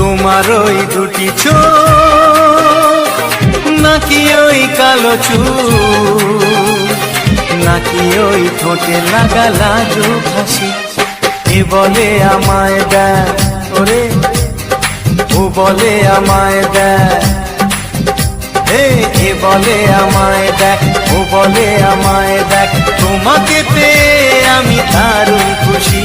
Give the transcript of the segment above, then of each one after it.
তোমার ওই দুটি চোখ, নাকি ওই কালো চুল নাকি ওই ঠোঁটে লাগা লাজু হাসি? এ বলে আমায় দেয় ওরে, ও বলে আমায় দেয় এ বলে আমায় দেখ, ও বলে আমায় দেখ, তোমাকে পেয়ে আমি দারুণ খুশি।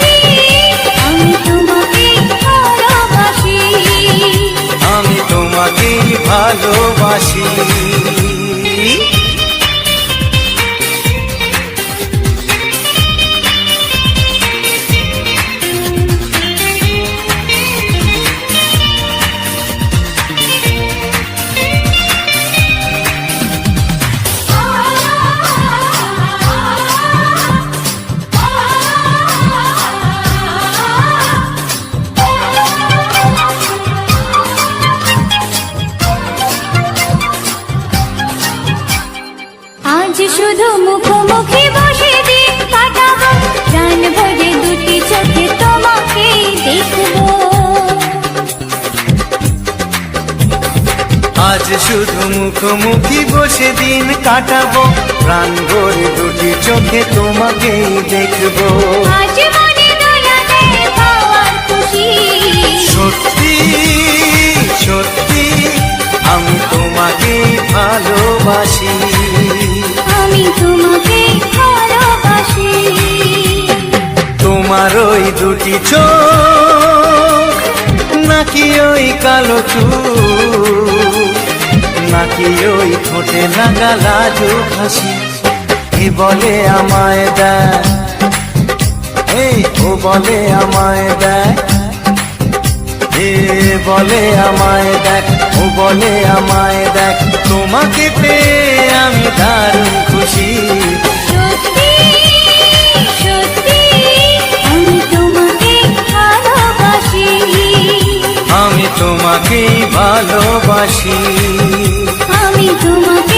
ভালোবাসি শুধু মুখোমুখি বসে দিন কাটাবো। প্রাণ ভরে দুটি চোখে তোমাকে দেখব। আজ শুধু মুখোমুখি বসে দিন কাটাবো। প্রাণ ভরে দুটি চোখে তোমাকেই দেখব। আজ মনে দোলাতে পাওয়ার খুশি। সত্যি সত্যি আমি তোমাকে ভালোবাসি। তোমার ওই দুটি চোখ, নাকি ওই কালো চুল, নাকি ওই ঠোঁটে লাগা লাজু হাসি, এ বলে আমায় দেয়। এই ও বলে আমায় দেয়। এ বলে আমায় দেখ ও বলে আমায় দেখ তোমাকে পেয়ে আমি দারুণ খুশি। ভালোবাসি। আমি তোমাকে